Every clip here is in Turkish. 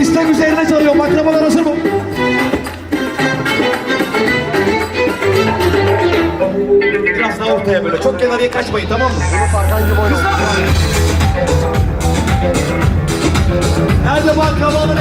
İstek üzerine çalıyor. Baklavalar hazır mı? Biraz daha ortaya böyle. Çok kenarıya kaçmayın tamam mı? Nerede baklavalar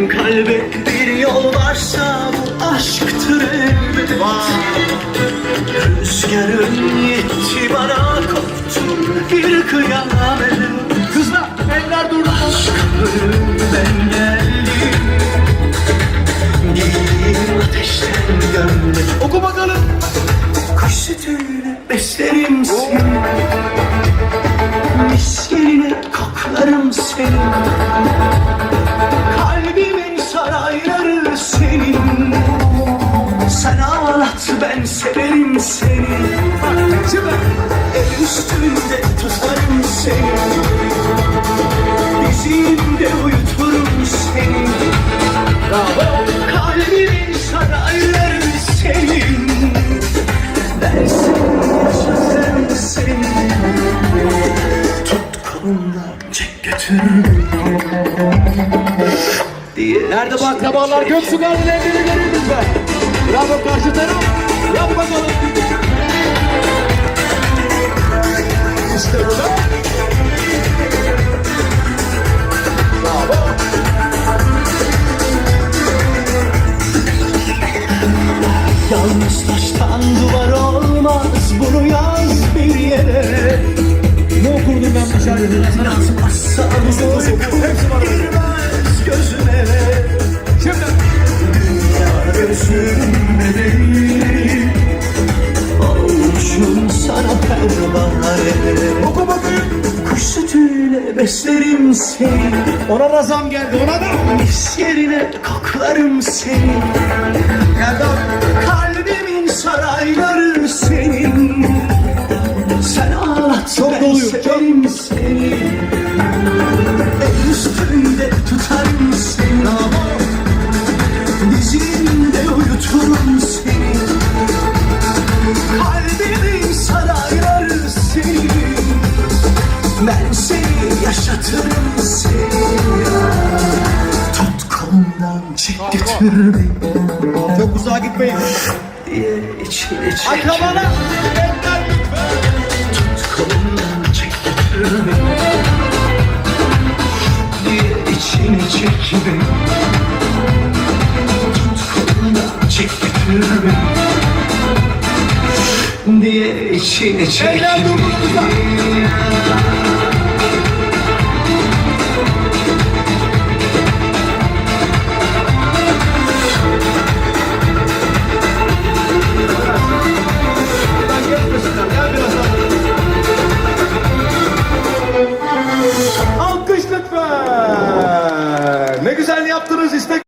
Kalpten kalbe bir yol varsa bu aşktır elbet Rüzgarın yetti bana koptu bir kıyamet Kızlar eller durdu. Ölümden ben severim seni El üstünde tutarım seni Dizimde uyuturum seni Kalbimin sarayları senin ben seni yaşatırım seni Tut kolumdan çek götür Nerede baklavalar? Göksu Gazi'nin elleri görün lütfen. Bravo karşı taraf. Yalnız taştan duvar olmaz Bunu yaz bir yere Ne okurdum ben bu şarkıyı? Atmazsa bu girmez gözüme Şimdi. Dünya gözümde değil Olmuşum sana pervane Oku bakayım. Kuş sütüyle beslerim seni Ona da zam geldi. Ona da. Mis yerine koklarım seni Geldi abi. Kalbimin sarayları senin. Sen ağlat Çok ben doluyor, çok. severim seni. El üstünde tutarım seni. Dizimde uyuturum seni. Kalbimin sarayları senin. Ben seni yaşatırım seni. Tut kolumdan çek götür beni Çok uzağa gitmeyin. Diye içine çek Akrabana. Lütfen. Tut kolumdan çek götür diye içine çek beni Tut kolumdan çek götür beni diye içine çek beni está